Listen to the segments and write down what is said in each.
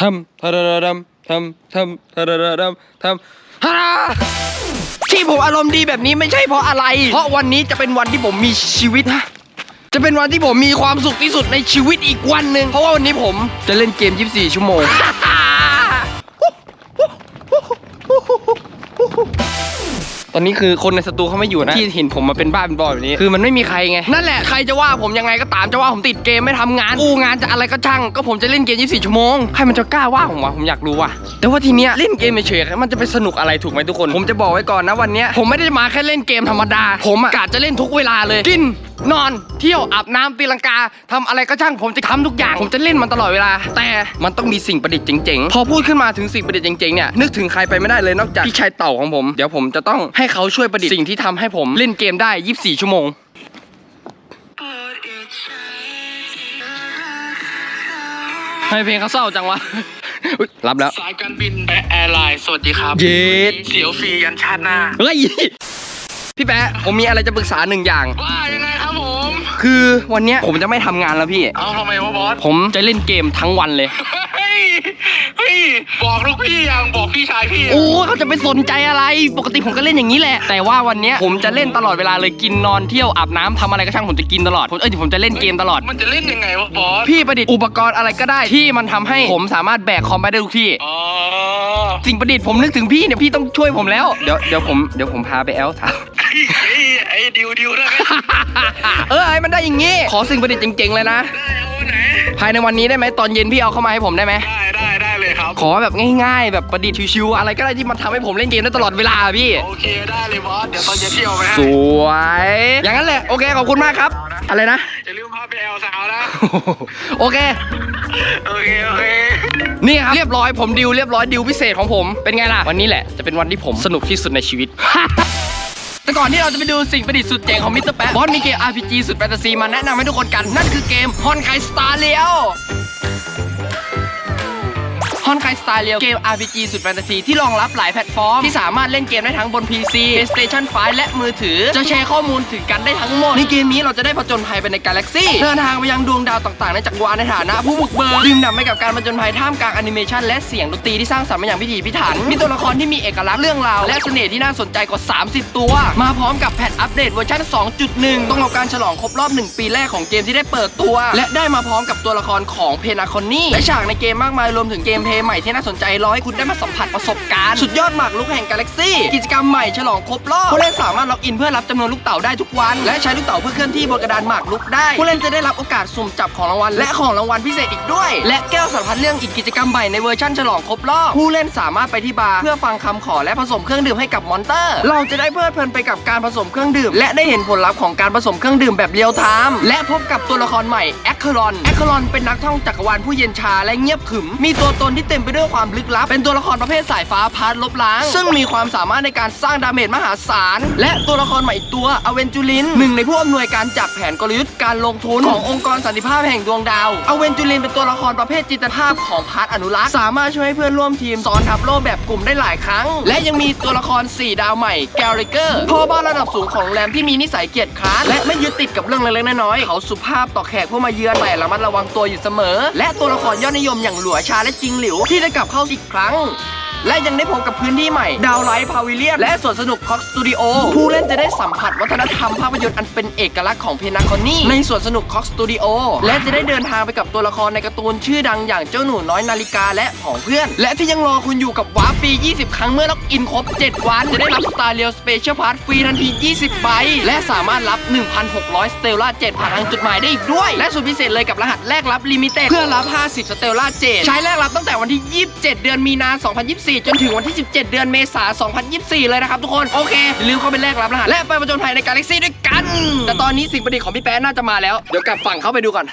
ทำทาราดำทำทำทาราดำทำฮาราที่ผมอารมณ์ดีแบบนี้ไม่ใช่เพราะอะไร เพราะวันนี้จะเป็นวันที่ผมมีชีวิตฮะจะเป็นวันที่ผมมีความสุขที่สุดในชีวิตอีกวันหนึ่งเพราะว่าวันนี้ผมจะเล่นเกม 24 ชั่วโมง ตอนนี้คือคนในสตูเขาไม่อยู่นะที่เห็นผมมาเป็นบ้าเป็นบอแบบนี้ คือมันไม่มีใครไงนั่นแหละใครจะว่าผมยังไงก็ตามจะว่าผมติดเกมไม่ทำงานอู้งานจะอะไรก็ช่าง ก็ผมจะเล่นเกม 24 ชั่วโมงใครมันจะกล้าว่าผมวะผมอยากรู้ว่ะแต่ว่าทีเนี้ยเล่นเกมเฉยๆมันจะไปสนุกอะไรถูกไหมทุกคน ผมจะบอกไว้ก่อนนะวันเนี้ยผมไม่ได้มาแค่เล่นเกมธรรมดา ผมอะกะจะเล่นทุกเวลาเลยกิน นอน เที่ยว อาบน้ำตีลังกาทำอะไรก็ช่างผมจะทำทุกอย่าง ผมจะเล่นมันตลอดเวลา แต่มันต้องมีสิ่งประดิษฐ์เจ๋งๆ พอพูดขึ้นมาถึงสิ่งประดิษฐ์เจ๋งๆ เนี่ย นึกถึงใครไปไม่ได้เลยนอกจากพี่ชายเต่าของผม เดี๋ยวผมจะต้องให้เขาช่วยประดิษฐ์สิ่งที่ทำให้ผมเล่นเกมได้ 24 ชั่วโมง ให้เพลงเขาเศร้าจังวะ อุ๊ยรับแล้ว สายการบินแปะแอร์ไลน์ สวัสดีครับ เย็ด เสียวฟรียันชาติหน้า เฮ้ย พี่แป๊ะผมมีอะไรจะปรึกษาหนึ่งอย่าง ว่ายังไงครับผม คือวันเนี้ยผมจะไม่ทำงานแล้วพี่ เอาทำไมวะบอส ผมจะเล่นเกมทั้งวันเลย เฮ้ย เฮ้ย บอกลูกพี่ยังบอกพี่ชายพี่ยังโอ้เขาจะไปสนใจอะไร ปกติผมก็เล่นอย่างนี้แหละ แต่ว่าวันเนี้ยผมจะเล่นตลอดเวลาเลยกินนอนเที่ยวอาบน้ำทำอะไรก็ช่างผมจะกินตลอดผมเอ้ยผมจะเล่นเกมตลอด มันจะเล่นยังไงวะบอส พี่ประดิษฐ์อุปกรณ์อะไรก็ได้ที่มันทำให้ผมสามารถแบกคอมไปได้ทุกที่ อ๋อ สิ่งประดิษฐ์ผมนึกถึงพี่เนี่ยพี่ต้องช่วยผมแล้ว เดี๋ยวเดี๋ยวผมเดี๋ยวผมพาไปแอลสาว ไอ้ไอ้ไอ้ดิวดิวได้ไหมเออไอ้มันได้อย่างงี้ ขอสิ่งประดิษฐ์เจ๋งๆเลยนะ ได้เอาไหน ภายในวันนี้ได้ไหมตอนเย็นพี่เอาเข้ามาให้ผมได้ไหม ได้ได้ได้เลยครับ ขอแบบง่ายๆ แบบประดิษฐ์ชิวๆอะไรก็ได้ที่มันทำให้ผมเล่นเกมได้ตลอดเวลาพี่ โอเคได้เลยบอส เดี๋ยวตอนเย็นเที่ยวไปให้สวย อย่างนั้นแหละโอเคขอบคุณมากครับ อะไรนะ อย่าลืมพาไปแอลสาวนะ โอเค โอเค โอเค นี่ครับเรียบร้อยผมดิวเรียบร้อยดิวพิเศษของผมเป็นไงล่ะ วันนี้แหละจะเป็นวันที่ผมสนุกที่สุดในชีวิต แต่ก่อนที่เราจะไปดูสิ่งประดิษฐ์สุดเจ๋งของมิสเตอร์แปะบอสมีเกม RPG สุดแฟนตาซีมาแนะนำให้ทุกคนกัน นั่นคือเกมฮอนไคสตาร์เลียว ฮอนไคสไตล์เรียวเกม RPG สุดแฟนตาซีที่รองรับหลายแพลตฟอร์ม ที่สามารถเล่นเกมได้ทั้งบน PC PlayStation 5 และมือถือ จะแชร์ข้อมูลถึงกันได้ทั้งหมด ในเกมนี้เราจะได้ผจญภัยไปในกาแล็กซี่เดินทางไปยังดวงดาวต่างๆ ในจักรวาลในฐานะผู้บุกเบิกดื่มด่ำไปกับการผจญภัยท่ามกลางแอนิเมชันและเสียงดนตรีที่สร้างสรรค์มาอย่างพิถีพิถันมีตัวละครที่มีเอกลักษณ์เรื่องราวและเสน่ห์ที่น่าสนใจกว่า 30 ตัว มาพร้อมกับแพทอัปเดตเวอร์ชัน2.1 ต้องกับการฉลองครบรอบ 1 ปีแรกของเกมที่ได้เปิดตัว และได้มาพร้อมกับตัวละครของเพนาคอนนี่และฉากในเกมมากมายรวมถึงเกมเพลใหม่ที่น่าสนใจรอให้คุณได้มาสัมผัสประสบการณ์สุดยอดหมากรุกแห่งกาแล็กซี่กิจกรรมใหม่ฉลองครบรอบผู้เล่นสามารถล็อกอินเพื่อรับจำนวนลูกเต๋าได้ทุกวัน และใช้ลูกเต๋าเพื่อเคลื่อนที่บนกระดานหมากรุกได้ ผู้เล่นจะได้รับโอกาสสุ่มจับของรางวัลและของรางวัลพิเศษอีกด้วย และแก้วสารพัดเรื่องอีกกิจกรรมใหม่ในเวอร์ชันฉลองครบรอบผู้เล่นสามารถไปที่บาร์เพื่อฟังคำขอและผสมเครื่องดื่มให้กับมอนเตอร์ เราจะได้เพลิดเพลินไปกับการผสมเครื่องดื่ม และได้เห็นผลลัพธ์ของการผสมเครื่องดื่มแบบเรียลไทม์และพบกับตัวละครใหม่แอคคอรอนแอคคอรอนเป็นนักท่องจักรวาลผู้เย็นชาและเงียบขึมมีตัวตนที่เต็มไปด้วยความลึกลับ เป็นตัวละครประเภทสายฟ้าพาร์ทลบล้าง ซึ่งมีความสามารถในการสร้างดาเมจมหาศาล และตัวละครใหม่อีกตัวอเวนจูลินหนึ่งในผู้อำนวยการจากแผนกลยุทธ์การลงทุนขององค์กรสันติภาพแห่งดวงดาวอเวนจูลินเป็นตัวละครประเภทจิตภาพของพาร์ทอนุรักษ์สามารถช่วยให้เพื่อนร่วมทีมซ้อนทับโล่แบบกลุ่มได้หลายครั้ง และยังมีตัวละคร 4 ดาวใหม่แกริเกอร์พ่อบ้านระดับสูงของโรงแรมที่มีนิสัยเกียจคร้านและไม่ยึดติดกับเรื่องเล็กๆน้อยๆเขาสุภาพต่อแขกผู้มาเยือนแต่ระมัดระวังตัวอยู่เสมอ และตัวละครยอดนิยมอย่างหลัวชาและจิงหลิวที่ได้กลับเข้าอีกครั้ง และยังได้พบกับพื้นที่ใหม่ ดาวไลท์พาวิเลียนและสวนสนุกคอกสตูดิโอผู้เล่นจะได้สัมผัสวัฒนธรรมภาพยนตร์อันเป็นเอกลักษณ์ของเพนาคอนนี่ในสวนสนุกคอกสตูดิโอและจะได้เดินทางไปกับตัวละครในการ์ตูนชื่อดังอย่างเจ้าหนูน้อยนาฬิกาและผองเพื่อน และที่ยังรอคุณอยู่กับวาร์ปฟรี 20 ครั้งเมื่อล็อกอินครบ 7 วัน จะได้รับสตาร์เรียลสเปเชียลพาร์ทฟรีทันที 20 ใบ และสามารถรับ 1,600 สเตลล่าเจ็ดผ่านทางจุดหมายได้อีกด้วย และสุดพิเศษเลยกับรหัสแลกรับลิมิเต็ดเพื่อรับ 50 สเตลล่าเจ็ดใช้แลกรับตั้งแต่วันที่ 27 เดือนมีนา 2024จนถึงวันที่ 17 เดือนเมษายน 2024 เลยนะครับทุกคน โอเคอย่าลืมเข้าไปแลกรับรหัสและไปประจนภัยในกาแล็กซี่ด้วยกัน แต่ตอนนี้สิ่งประดิษฐ์ของพี่แป๊ะน่าจะมาแล้ว เดี๋ยวกลับฝั่งเข้าไปดูก่อน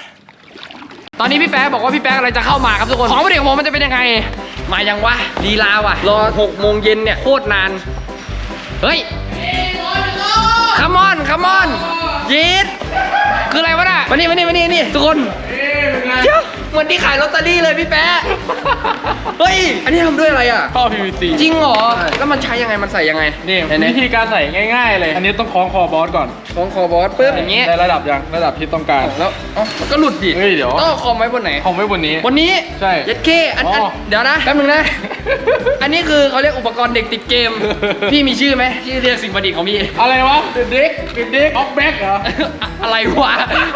ตอนนี้พี่แป๊ะบอกว่าพี่แป๊ะอะไรจะเข้ามาครับทุกคน ของประดิษฐ์ของผมมันจะเป็นยังไง มายังวะลีลาว่ะ รอ6โมงเย็นเนี่ยโคตรนาน เฮ้ยคัมอนคัมอนยีดคืออะไรวะน่ะมานี่มานี่มานี่นี่ทุกคน เดี๋ยวเหมือนที่ขายลอตเตอรี่เลยพี่แป๊ะ เฮ้ย อันนี้ทำด้วยอะไรอะ ท่อ PVC จริงเหรอ ใช่ แล้วมันใช้ยังไง มันใส่ยังไงนี่ไหนวิธีการใส่ง่าย ๆ เลย อันนี้ต้องคล้องคอบอสก่อนๆของคอบอสปึ๊บอย่างงี้ได้ระดับยังระดับที่ต้องการ แล้วเอ้ามันก็หลุดดิเฮ้ยเดี๋ยว ต้องเอาคอมไว้บนไหน คล้องไว้บนนี้บนนี้ใช่ยัดเคอันอันอ๋อเดี๋ยวนะแป๊บนึงนะ อันนี้คือเขาเรียกอุปกรณ์เด็กติดเกม พี่มีชื่อไหมชื่อเรียกสิ่งประดิษฐ์ของพี่ อะไรวะเด็กเด็กออกแบ็กเหรอ อะไรวะ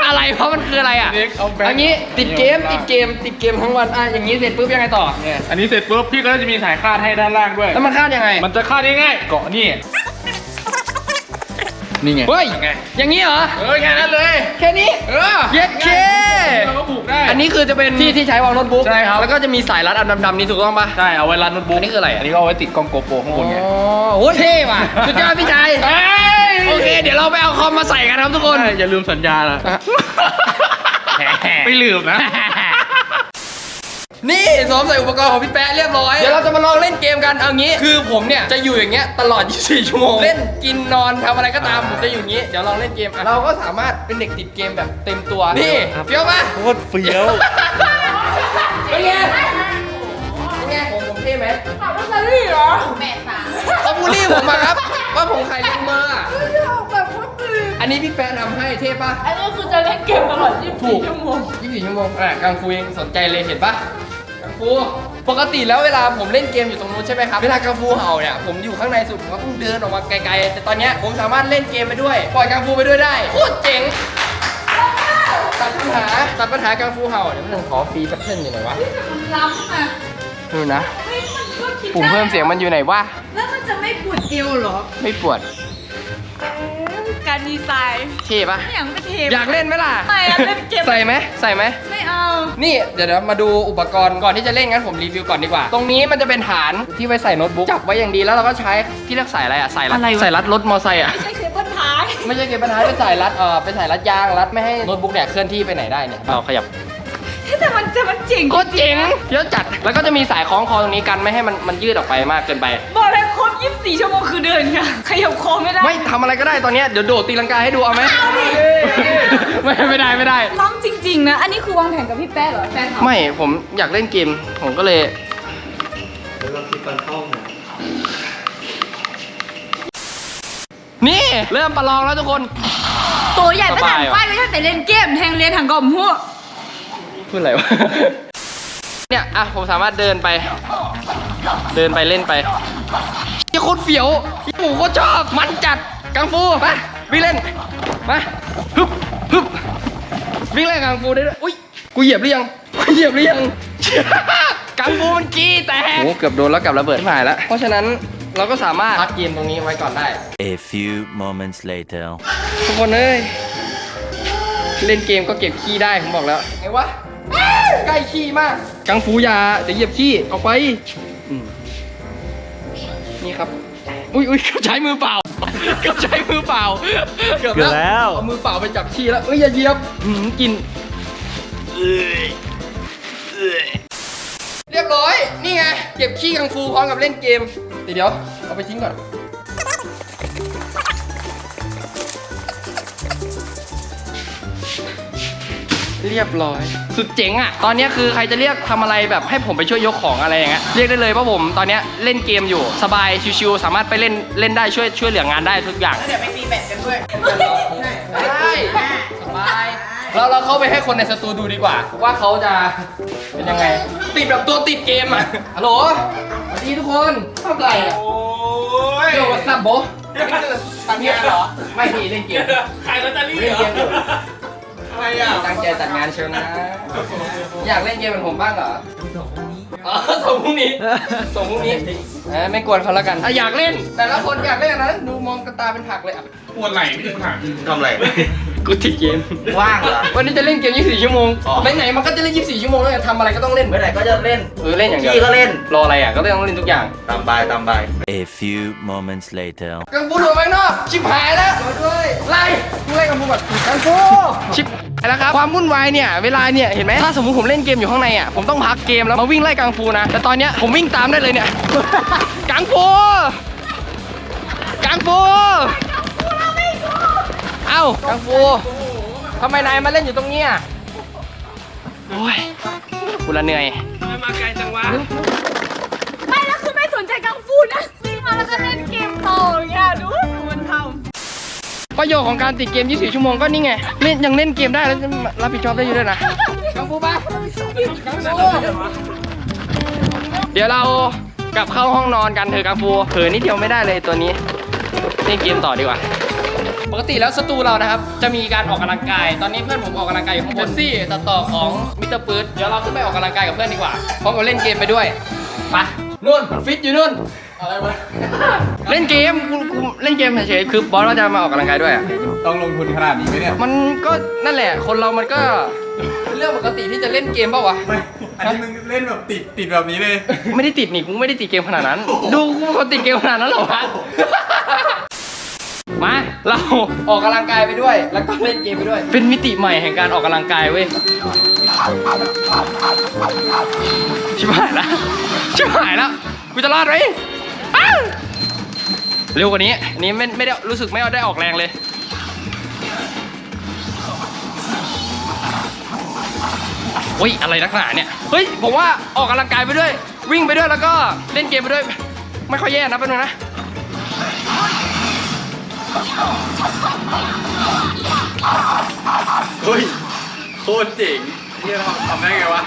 อะไรวะมันคืออะไรอะเด็กเอาแบงค์อันนี้ติดเกม ติดเกมติดเกมทั้งวันอะอย่างนี้เสร็จปุ๊บยังไงต่อเนี่ยอันนี้เสร็จปุ๊บพี่ก็จะมีสายคาดให้ด้านล่างด้วย แล้วมันคาดยังไง มันจะคาดง่ายๆเกาะนี่นี่ไงเฮ้ยไงอย่างนี้เหรอเออแค่นั้นเลย แค่นี้เออเย็ดเคเราก็ผูกได้ อันนี้คือจะเป็นที่ที่ใช้วางโน้ตบุ๊กใช่ครับ แล้วก็จะมีสายรัดอันดำๆนี่ถูกต้องปะใช่เอาไว้รันโน้ตบุ๊กอันนี้คืออะไรอะอันนี้ก็เอาไว้ติดกล้องโกโปรข้างบนไงอ๋อโหเท่ว่ะสุดยอดพี่ชายเอ้ยโอเค เดี๋ยวเราไปเอาคอมมาใส่กันครับทุกคนใช่อย่าลืมสัญญาละอะไม่ลืมนะ นี่สวมใส่อุปกรณ์ของพี่แป๊ะเรียบร้อย เดี๋ยวเราจะมาลองเล่นเกมกัน เอางี้ คือผมเนี่ยจะอยู่อย่างเงี้ยตลอด 24 ชั่วโมง เล่นกินนอนทำอะไรก็ตามผมจะอยู่อย่างงี้ เดี๋ยวลองเล่นเกมอะเราก็สามารถเป็นเด็กติดเกมแบบเต็มตัว นี่เฟี้ยวปะโคตรเฟี้ยว เป็นไง เป็นไงผมผมเท่ไหมขับรถซารี่เหรอแม่สามเขาบูลลี่ผมมาครับ ว่าผมขายลิงเมอร์อะแบบพุทธลีอันนี้พี่แป๊ะทำให้เท่ปะอันนี้คือจะเล่นเกมตลอด24ชั่วโมง24ชั่วโมงอะกังฟูเองสนใจเลยเห็นปะกัง ฟูปกติแล้วเวลาผมเล่นเกมอยู่ตรงนู้นใช่ไหมครับ เวลากังฟูเห่าเนี่ยผมอยู่ข้างในสุดผมก็ต้องเดินออกมาไกลๆ แต่ตอนเนี้ยผมสามารถเล่นเกมไปด้วย ปล่อยกังฟูไปด้วยได้โคตรเจ๋งตัดปัญหาตัดปัญหากังฟูเห่าเดี๋ยวมันงขอฟรีแพทเทิร์นอยู่ไหนวะมันล้ำอะดูนะ เฮ้ยมันก็คิดปุ่มได้เพิ่มเสียงมันอยู่ไหนวะ แล้วมันจะไม่ปวดเอวเหรอ ไม่ปวดเอ๊ะการดีไซน์เท่ปะไม่อย่างก็เทป อยากเล่นไหมล่ะไม่อะเล่นเกม ใส่ไหมใส่ไหม ไม่เอา นี่เดี๋ยวเรามาดูอุปกรณ์ก่อนที่จะเล่นงั้นผมรีวิวก่อนดีกว่า ตรงนี้มันจะเป็นฐานที่ไว้ใส่โน้ตบุ๊กจับไว้อย่างดีแล้วเราก็ใช้ที่เรียกสายอะไรอะสายรัดอะไรวะ สายรัดรถมอไซค์อะไม่ใช่เคเบิลท้ายไม่ใช่เก็บปัญหาเป็นสายรัดเออเป็นสายรัดยางรัดไม่ให้โน้ตบุ๊กเนี่ยเคลื่อนที่ไปไหนได้เนี่ยเราขยับ แต่มันจะมันเจ๋งโคตรเจ๋งเยอะจัด แล้วก็จะมีสายคล้องคอตรงนี้กันไม่ให้มันมันยืดออกไปมากเกินไป บอกเลยครบ24ชั่วโมงคือเดินค่ะขยับคอไม่ได้ไม่ทำอะไรก็ได้ตอนเนี้ยเดี๋ยวโดดตีลังกาให้ดูเอาไหมเอาดิไม่ไม่ได้ไม่ได้ล้ำจริง ๆ นะ อันนี้คือวางแผนกับพี่แป๊ะเหรอแฟนเขาไม่ผมอยากเล่นเกม ผมก็เลยนี่เริ่มประลองแล้วทุกคน ตัวใหญ่ประสสาบานยว่ะ ป้ายไม่ใช่แต่เล่นเกมแทงเรียนถังกล่อมหัว พูดอะไรวะ เนี่ย อะ ผมสามารถเดินไป เดินไปเล่นไปยี่โคตรเฟี้ยวยี่ผมโคตรชอบ มันจัด กังฟู มาวิ่งเล่น มาฮึบฮึบวิ่งเล่นกังฟูได้ด้วย อุ้ย กูเหยียบหรือยัง กูเหยียบหรือยัง กังฟูมันกี้แตกโอ้เกือบโดนแล้วกับระเบิดหายแล้ว เพราะฉะนั้นเราก็สามารถพักเกมตรงนี้ไว้ก่อนได้ A few moments later. ทุกคนเอ้ย เล่นเกมก็เก็บขี้ได้ ผมบอกแล้วไงวะ ใกล้ขี้มาก กังฟูอยาเดี๋ยวเหยียบขี้ออกไปอืมนี่ครับ อุ้ยอุ้ยเกือบใช้มือเปล่าเกือบใช้มือเปล่า เกือบเกือบแล้ว เอามือเปล่าไปจับขี้แล้วเอ้ยอย่าเหยียบหืมกินเรียบร้อย นี่ไง เก็บขี้กังฟูพร้อมกับเล่นเกม เดี๋ยวเดี๋ยวเอาไปทิ้งก่อน เรียบร้อย สุดเจ๋งอะ ตอนนี้คือใครจะเรียกทำอะไรแบบให้ผมไปช่วยยกของอะไรอย่างเงี้ย เรียกได้เลยเพราะผมตอนเนี้ยเล่นเกมอยู่ สบายชิวๆสามารถไปเล่นเล่นได้ช่วยช่วยเหลืองานได้ทุกอย่าง เดี๋ยวไปตีแบตกันด้วยได้สบายเราเราเข้าไปให้คนในสตูดูดีกว่า ว่าเขาจะเป็นยังไง ติดแบบตัวติดเกมอะฮัลโหลสวัสดีทุกคนทำอะไรอะโอ้ยโยวัสับโบตัดงานเหรอ ไม่พี่เล่นเกมขายลอตเตอรี่เล่นเหรเกอมอยู่อะ ไรอะตั้งใจจัดงานเชียวนะ อยากเล่นเกมเหมือนผมบ้างเหรออ๋อส่งพรุ่งนี้ส่งพรุ่งนี้เอ้ยไม่กวนเขาแล้วกันอะอยากเล่น แต่ละคนอยากเล่นอันนั้นดูมองกระตาเป็นผักเลยอะปวดไหล่ไม่ถึงผ่านทำอะไรกูติดเกม ว่างเหรอ วันนี้จะเล่นเกม 24 ชั่วโมงอ๋อไหนๆมันก็จะเล่น 24 ชั่วโมงแล้วไงทำอะไรก็ต้องเล่นเมื่อไหร่ก็จะเล่น เออเล่นอย่างเดียวพี่ก็เล่น รออะไรอะก็ต้องเล่นทุกอย่าง ตามบายตามบาย A few moments later. กังฟูถูกไหมนอก ชิบหายแล้วด้วยไล่มึงไล่กังฟูก่อนกังฟูชิบ หายแล้วครับความวุ่นวายเนี่ยเวลาเนี่ยเห็นไหมถ้าสมมติผมเล่นเกมอยู่ข้างในอะผมต้องพักเกมแล้วมาวิ่งไล่กังฟูนะ แต่ตอนเนี้ยผมวิ่งตามได้เลยเนี่ย กังฟูกังฟูเอ้ากังฟูทำไมนายมาเล่นอยู่ตรงเนี้ยโอ้ยกูละเหนื่อยมาไกลจังวะไม่แล้วคือไม่สนใจกังฟูนะวิ่งมาแล้วก็เล่นเกมต่อ ประโยชน์ของการติดเกม 24 ชั่วโมงก็นี่ไงเล่นยังเล่นเกมได้แล้วรับผิดชอบได้อยู่ด้วยนะกังฟูปะเดี๋ยวเรากลับเข้าห้องนอนกันเถอะกังฟูเผลอนิดเดียวไม่ได้เลยตัวนี้เล่นเกมต่อดีกว่าปกติแล้วสตูเรานะครับ จะมีการออกกำลังกาย ตอนนี้เพื่อนผมออกกำลังกายอยู่ข้างบนซี่ตัดต่อของมิสเตอร์ปื๊ดเดี๋ยวเราขึ้นไปออกกำลังกายกับเพื่อนดีกว่าพร้อมกับเล่นเกมไปด้วยไปนู่นฟิตอยู่นู่น อะไรวะ เล่นเกมกูกูเล่นเกมเฉยๆคือบอสเราจะมาออกกำลังกายด้วยอะต้องลงทุนขนาดนี้ไหมเนี่ย มันก็นั่นแหละ คนเรามันก็เป็นเรื่องปกติที่จะเล่นเกมเปล่าวะอันนี้มึงเล่นแบบติดติดแบบนี้เลย ไม่ได้ติดนี่กูไม่ได้ติดเกมขนาดนั้น ดูกูเป็นคนติดเกมขนาดนั้นเหรอวะ มาเราออกกำลังกายไปด้วย แล้วก็เล่นเกมไปด้วย เป็นมิติใหม่แห่งการออกกำลังกายเว้ยชิบหายแล้วชิบหายแล้วกูจะรอดไหมอ้าว เร็วกว่านี้อันนี้ไม่ไม่ได้รู้สึกไม่ได้ออกแรงเลยเฮ้ยอะไรนักหนาเนี่ย เฮ้ยผมว่าออกกำลังกายไปด้วย วิ่งไปด้วยแล้วก็เล่นเกมไปด้วย ไม่ค่อยแย่นะแป๊บนึงนะ เฮ้ยโคตรเจ๋งนี่เราทำได้ไงวะ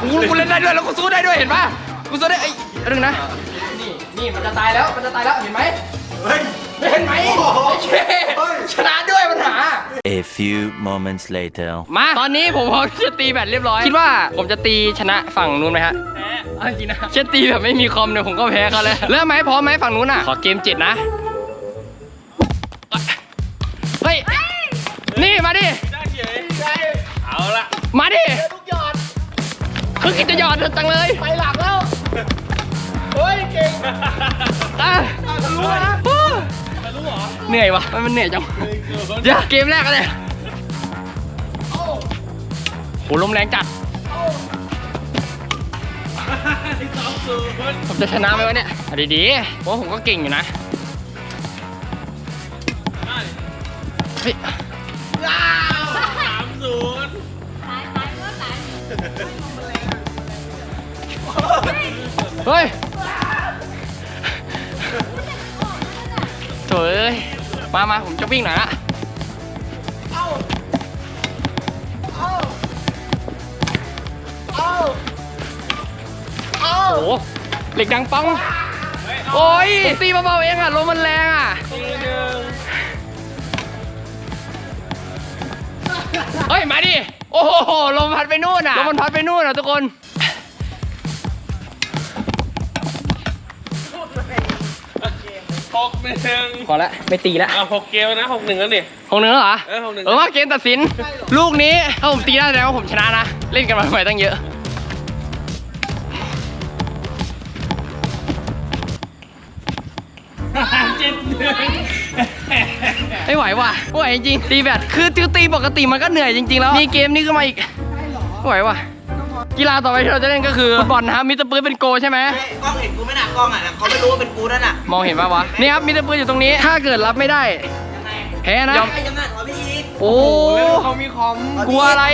กูกูเล่นได้ด้วยแล้วกูสู้ได้ด้วยเห็นปะกูสู้ได้ไอ้ยเรื่องนะ นี่นี่มันจะตายแล้ว มันจะตายแล้วเห็นไหมเฮ้ยเห็นไหมไอ้เช่ชนะด้วยปัญหา A few moments later. มาตอนนี้ผมพร้อมจะตีแบตเรียบร้อย คิดว่าผมจะตีชนะฝั่งนู้นไหมฮะแพ้เอาจริงนะเช่นตีแบบไม่มีคอมเนี่ยผมก็แพ้เขาเลยเริ่มไหมพร้อมไหมฝั่งนู้นอะ ขอเกมเจ็ดนะ เฮ้ย นี่มาดิเอาละมาดิ ลูกหยอดคือกินจะหยอดจังเลย ไปหลังแล้ว เฮ้ยเก่งอะรู้นะเหนื่อยวะมันมันเหนื่อยจังเดี๋ยวเกมแรกกันเลยโหลมแรงจัดผมจะชนะไหมวะเนี่ยเอาดีๆเพราะผมก็เก่งอยู่นะเฮ้ยเฮ้ย ถ่เอ้ยมามาผมจะวิ่งหน่อยละโอ้โหเหล็กดังปัง โอ้ยตีเบาๆเองอะลมมันแรงอะเฮ้ย มาดิ โอ้โหลมพัดไปนู่นอะ ลมมันพัดไปนู่นอะทุกคน หกหนึ่งพอละไม่ตีละเอาหกเกมนะหกหนึ่งแล้วนี่หกหนึ่งแล้วเหรอ เออหกหนึ่งเออว่าเกมตัดสิน ลูกนี้ถ้าผมตีได้แล้วาผมชนะนะ เล่นกันมาทำไมตั้งเยอะ เจ็ดหนึ่งไม่ไหวว่ะไม่ไหวจริงๆตีแบตคือตีตีปกติมันก็เหนื่อยจริงๆแล้ว มีเกมนี้ขึ้นมาอีกไม่ไหวว่ะ กีฬาต่อไปที่เราจะเล่นก็คือฟุตบอลนะครับมิสเตอร์ปื้ดเป็นโกใช่ไหมกล้องเห็นกูไหม่หนักกล้องอะเขาไม่รู้ว่าเป็นกูนั่นน่ะมองเห็นปะวะนี่ครับมิสเตอร์ปื้ดอยู่ตรงนี้ ถ้าเกิดรับไม่ได้แพ้นะไอ้ยังไงขอพี่อีกโอ้เขามีคอมกลัวอะไร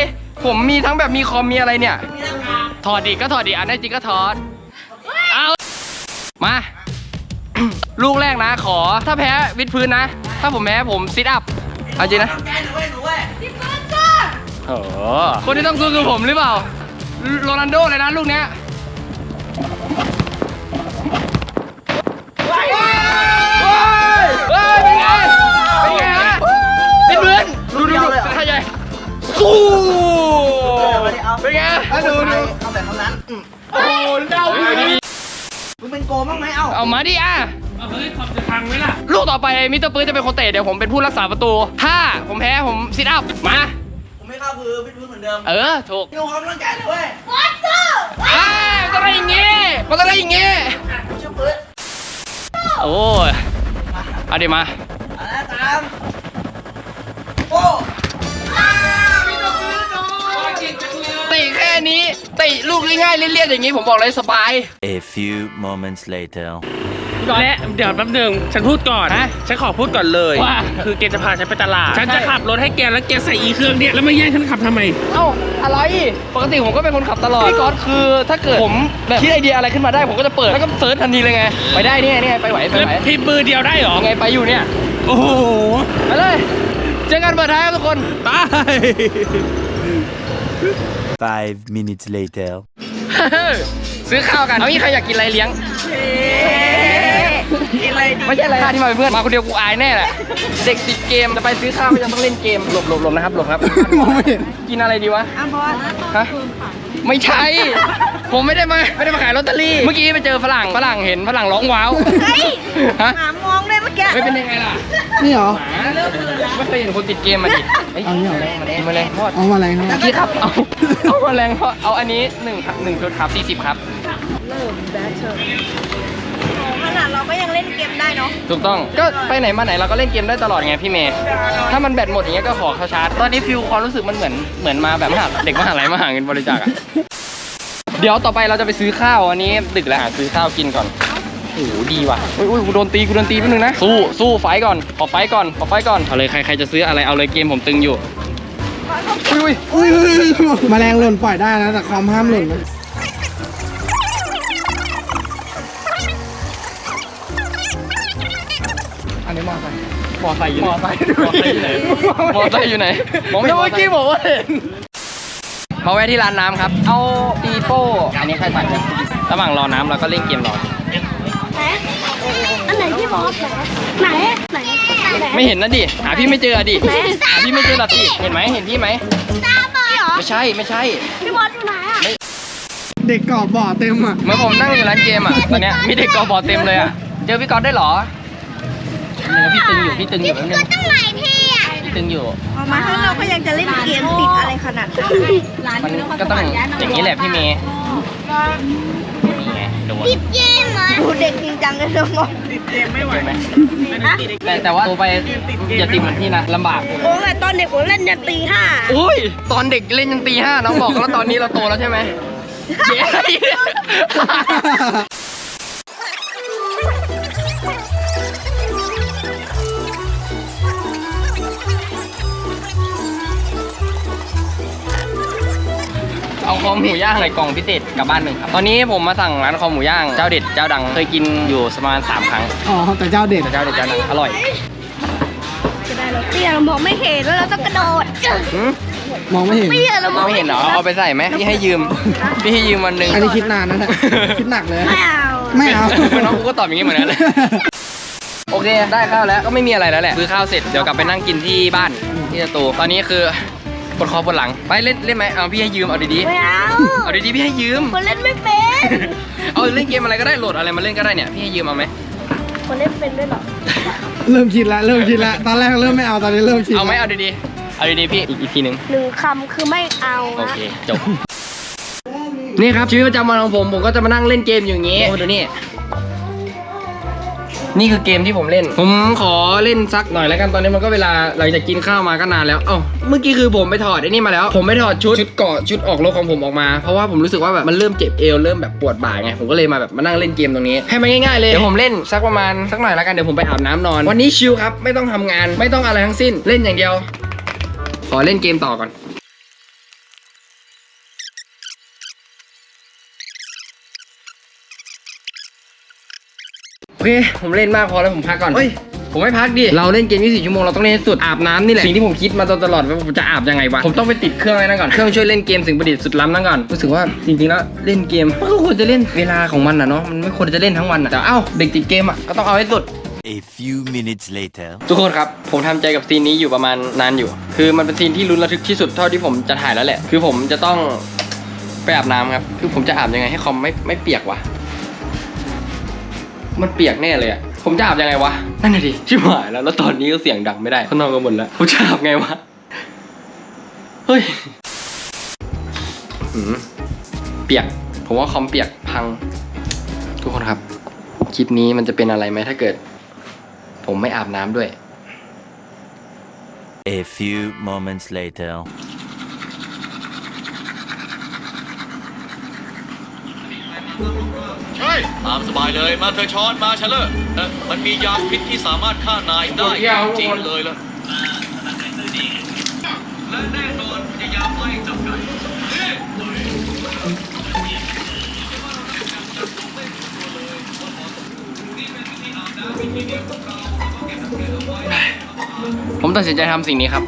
ผมมีทั้งแบบมีคอมมีอะไรเนี่ย มีหน้ากากถอดดิก็ถอดดิอันนี้จริงก็ถอด เอา มา ลูกแรกนะ ขอ ถ้าแพ้วิดพื้นนะ ถ้าผมแพ้ผมซิทอัพเอาจริงนะแกหนูเว้ยหนูเว้ยโอ้โหคนที่ต้องสู้คือผมหรือเปล่า โรนัลโดเลยนะลูกเนี้ยเฮ้ยเฮ้ยเป็นไงเป็นไงฮะเป็นเพื่อนดูดูดูท่าใหญ่สู้เป็นไงดูดูเอาแบบเท่านั้นอืมโอ้เดาดีมึงเป็นโกบ้างไหมเอ้าเอามาดิอะเอาเฮ้ยคอมจะพังไหมล่ะ ลูกต่อไปมิสเตอร์ปื้ดจะเป็นคนเตะเดี๋ยวผมเป็นผู้รักษาประตู ถ้าผมแพ้ผมซิทอัพมา ผมไม่เข้าคือพี่พื้นเหมื อนเดิม เออ ถูกพี่ขอกำลังใจหน่อยเว้ยอ่ามันต้องได้อย่างงี้มันต้องได้อย่างงี้ผมชื่อพื้นโอ้ยเอาเดี๋ยวมาเอาละตามโอ้เตะแค่นี้เตะลูกง่ายๆเลี่ยนๆอย่างนี้ผมบอกเลยสบาย A few moments later. พี่ก่อน และเดี๋ยวแป๊บหนึงฉันพูดก่อน ฮะฉันขอพูดก่อนเลย ว่า คือแกจะพาฉันไปตลาด ฉันจะใช่ขับรถให้แกแล้วแกใส่อีเครื่องเนี่ยแล้วมาแย่งฉันขับทำไม เอ้าอะไร ปกติผมก็เป็นคนขับตลอดพี่ก๊อตคือถ้าเกิดผมแบบคิดไอเดียอะไรขึ้นมาได้ผมก็จะเปิดแล้วก็เซิร์ชทันทีเลยไง ไปได้นี่ไงนี่ไงไปไหวไปแล้วไหวพิมพ์มือเดียวได้เหรอ ยังไงไปอยู่เนี่ย โอ้โหไปเลย เจอกันเปิดท้ายครับทุกคน ตาย Five minutes later. ซื้อข้าวกัน เอางี้ใครอยากกินอะไรเลี้ยง กินอะไรดีไม่ใช่อะไรที่มาเป็นเพื่อนมาคนเดียวกูอายแน่แหละเด็กติดเกมจะไปซื้อข้าวก็ยังต้องเล่นเกมหลบหลบหลบนะครับหลบครับมองไม่เห็นกินอะไรดีวะอ้าวบอสฮะไม่ใช่ ผมไม่ได้มาไม่ได้มาขายลอตเตอรี่ เมื่อกี้ไปเจอฝรั่งฝรั่งเห็นฝรั่งร้องว้าวเฮ้ยฮะหมามองเลยเมื่อกี้ไม่เป็นยังไงล่ะนี่เหรอหมาไม่เคยเห็นคนติดเกมมาดิเอ้ยเอาเนี่ยเหรอมาแรงทอดเอาอะไรนะพี่ครับเอาเอาแมลงทอดเอาอันนี้หนึ่งครับหนึ่งชุดครับสี่สิบครับข นาดเราก็ยังเล่นเกมได้เนาะ ถูกต้องก็ไปไหนมาไหนเราก็เล่นเกมได้ตลอดไงพี่เมย์ถ้ามันแบตหมดอย่างเงี้ยก็ขอเขาชาร์จตอนนี้ฟิลความรู้สึกมันเหมือนเหมือนมาแบบมหาเด็กมหาลัยมาหาเงินบริจาคอะเดี๋ยวต่อไปเราจะไปซื้อข้าวอันนี้ดึกแล้วหาซื้อข้าวกินก่อนโอ้โหดีว่ะอุ้ยอุ้ยกูโดนตีกูโดนตีแป๊บนึงนะสู้สู้ไฟก่อนขอไฟก่อนขอไฟก่อนเอาเลยใครใครจะซื้ออะไรเอาเลยเกมผมตึงอยู่อุ้ยอุ้ยอุ้ยแมลงหล่นปล่อยได้นะแต่คอมห้ามหล่นนะ มอไซค์อยู่ไหนมอไซค์อยู่ไหนมอไซค์อยู่ไหนมองไม่เห็นเมื่อกี้บอกว่าเห็นมาแวะที่ร้านน้ำครับ เอาปีโป้อันนี้ใครสั่งเนี่ยระหว่างรอน้ำเราก็เล่นเกมรออันไหนที่บอสไหนไหนไหนไม่เห็นนะดิ หาพี่ไม่เจออะดิ หาพี่ไม่เจอหรอกดิ เห็นไหมเห็นพี่ไหมตาบอสเหรอ ไม่ใช่ไม่ใช่ พี่บอสอยู่ไหนอะเด็กกรอบบ่อเต็มอะเหมื่อนผมนั่งอยู่ร้านเกมอะตอนเนี้ยมีเด็กกอบอเต็มเลยอะ เจอพี่ก๊อตได้เหรอ หนึ่งพี่ตึงอยู่พี่ตึงอยู่แป๊บนึงตั้งหลายที่อะพี่ตึงอยู่ ออกมาข้างนอกก็ยังจะเล่นเกมติดอะไรขนาดนั้นมันก็ต้องอย่างนี้แหละพี่เมย์นี่ไงโดนติดเกมเหรอดูเด็กจริงจังเลยน้องติดเกมไม่ไหวใช่ไหมแต่แต่ว่าโตไปอย่าติดเหมือนพี่นะลำบากโอ้ยตอนเด็กผมเล่นยันตีห้าอุ้ยตอนเด็กเล่นยันตีห้าน้องบอกแล้วตอนนี้เราโตแล้วใช่ไหมเจ๊ คอหมูย่างใส่กล่องพิเศษกลับบ้านหนึ่งครับ ตอนนี้ผมมาสั่งร้านคอหมูย่างเจ้าเด็ดเจ้าดังเคยกินอยู่ประมาณสามครั้งอ๋อแต่เจ้าเด็ดแต่เจ้าเด็ดเจ้าดังอร่อยจะได้เราเตี้ยเรามองไม่เห็นแล้วเราต้องกระโดดหืมมองไม่เห็นเตี้ยเรามองไม่เห็นเหรอเอาไปใส่ไหมพี่ให้ยืมพี่ให้ยืมวันหนึ่งอันนี้คิดนานนะเนี่ยคิดหนักเลยไม่เอาไม่เอาเป็นน้องกูก็ตอบอย่างนี้เหมือนกันเลยโอเคได้ข้าวแล้วก็ไม่มีอะไรแล้วแหละคือข้าวเสร็จเดี๋ยวกลับไปนั่งกินที่บ้านที่สตูตอนนี้คือ ปวดคอปวดหลัง ไปเล่นเล่นไหมเอาพี่ให้ยืมเอาดีไม่เอาๆเอาดีๆพี่ให้ยืม คนเล่นไม่เป็นเอาเล่นเกมอะไรก็ได้โหลดอะไรมาเล่นก็ได้เนี่ยพี่ให้ยืมเอาไหมคนเล่นเป็นด้วยเหรอเริ่มคิดแล้วเริ่มคิดแล้วตอนแรกเริ่มไม่เอาตอนนี้เริ่มคิดเอาไหมเอาดีๆเอาดีๆพี่อีกอีกทีหนึ่งหนึ่งคำคือไม่เอาโอเคจบนี่ครับชีวิตประจำวันของผมผมก็จะมานั่งเล่นเกมอยู่อย่างนี้โอ้ดูนี่ นี่คือเกมที่ผมเล่น ผมขอเล่นสักหน่อยแล้วกันตอนนี้มันก็เวลาหลังจากกินข้าวมาก็นานแล้วเอ้าเมื่อกี้คือผมไปถอดไอ้นี่มาแล้ว ผมไม่ถอดชุดชุดเกาะชุดออกรถของผมออกมา เพราะว่าผมรู้สึกว่าแบบมันเริ่มเจ็บเอวเริ่มแบบปวดบ่าไงผมก็เลยมาแบบมานั่งเล่นเกมตรงนี้ให้มันง่ายๆเลยเดี๋ยวผมเล่นสักประมาณสักหน่อยแล้วกันเดี๋ยวผมไปอาบน้ำนอน วันนี้ชิลครับไม่ต้องทำงาน ไม่ต้องอะไรทั้งสิ้นเล่นอย่างเดียว ขอเล่นเกมต่อก่อน โอเคผมเล่นมากพอแล้วผมพักก่อน เฮ้ย ผมไม่พักดิ เราเล่นเกม 24 ชั่วโมง เราต้องเล่นให้สุด อาบน้ำนี่แหละ สิ่งที่ผมคิดมาตลอดว่าผมจะอาบยังไงวะ ผมต้องไปติดเครื่องอะไรนั่นก่อน เครื่องช่วยเล่นเกมสิ่งประดิษฐ์สุดล้ำนั่นก่อน รู้สึกว่าจริงๆแล้วเล่นเกมมันก็ควรจะเล่นเวลาของมันนะเนาะ มันไม่ควรจะเล่นทั้งวันอะแต่เอ้าเด็กติดเกมอะก็ต้องเอาให้สุด A few minutes later. ทุกคนครับ ผมทำใจกับซีนนี้อยู่ประมาณนานอยู่ คือมันเป็นซีนที่ลุ้นระทึกที่สุดเท่าที่ผมจะถ่ายแล้วแหละ คือผมจะต้องไปอาบน้ำครับ คือผมจะอาบยังไงให้คอมไม่ไม่เปียกวะ มันเปียกแน่เลยอะผมจะอาบยังไงวะ นั่นน่ะดิชิบหายแล้ว แล้วตอนนี้ก็เสียงดังไม่ได้เขานอนกันหมดแล้ว ผมจะอาบไงวะ เฮ้ยหืมเปียก ผมว่าคอมเปียกพัง ทุกคนครับ คลิปนี้มันจะเป็นอะไรไหมถ้าเกิด ผมไม่อาบน้ำด้วย A few moments later. นใช่ตามสบายเลยมาเธอช้อนมาเชลเลอร์เอ่อมันมียาพิษที่สามารถฆ่านายได้จริงๆเลยล่ะและแน่นอนพยายามไล่จับไก่ผมตัดสินใจทำสิ่งนี้ครับ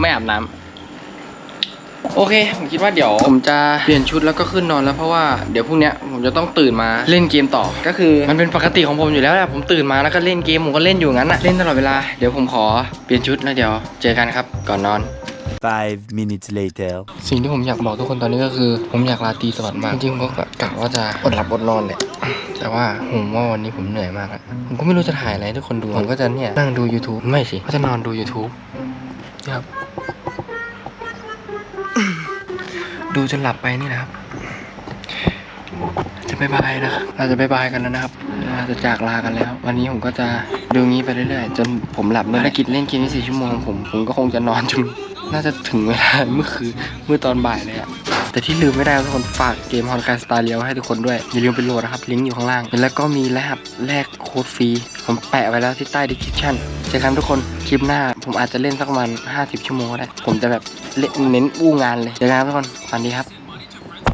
ไม่อาบน้ำ โอเค ผมคิดว่าเดี๋ยวผมจะเปลี่ยนชุดแล้วก็ขึ้นนอนแล้วเพราะว่าเดี๋ยวพรุ่งเนี้ยผมจะต้องตื่นมาเล่นเกมต่อ ก็คือมันเป็นปกติของผมอยู่แล้วแหละผมตื่นมาแล้วก็เล่นเกมผมก็เล่นอยู่งั้นอะเล่นตลอดเวลาเดี๋ยวผมขอเปลี่ยนชุดแล้วเดี๋ยวเจอกันครับก่อนนอน Five minutes later. สิ่งที่ผมอยากบอกทุกคนตอนนี้ก็คือ ผมอยากลาตรีสวัสดิ์มาก จริงๆผมก็แบบกะว่าจะอดหลับอดนอนเลยแต่ว่าผมว่าวันนี้ผมเหนื่อยมากอะผมก็ไม่รู้จะถ่ายอะไรให้ทุกคนดู ผมก็จะเนี่ยนั่งดู YouTube ไม่สิ ก็จะนอนดู YouTube นะครับ ดูจนหลับไปนี่นะครับ จะบายบายนะครับเราจะบายบายกันแล้วนะครับเราจะจากลากันแล้ว วันนี้ผมก็จะดูงี้ไปเรื่อยๆ จนผมหลับเมื่อกิจเล่นเกม24ชั่วโมงผมผมก็คงจะนอนจนน่าจะถึงเวลาเมื่อคืนเมื่อตอนบ่ายเลยอะแต่ที่ลืมไม่ได้ทุกคนฝากเกมฮอนคาสตาเลียวให้ทุกคนด้วยอย่าลืมไปโหลดนะครับลิงก์อยู่ข้างล่าง แล้วก็มีรหัสแลกโค้ดฟรี ผมแปะไว้แล้วที่ใต้ดีคริปชั่นเจอกันทุกคนคลิปหน้า ผมอาจจะเล่นสักประมาณ50 ชั่วโมงก็ได้ ผมจะแบบเนเน้นอู้งานเลยเจอกันครับทุกคนสวัสดีครับ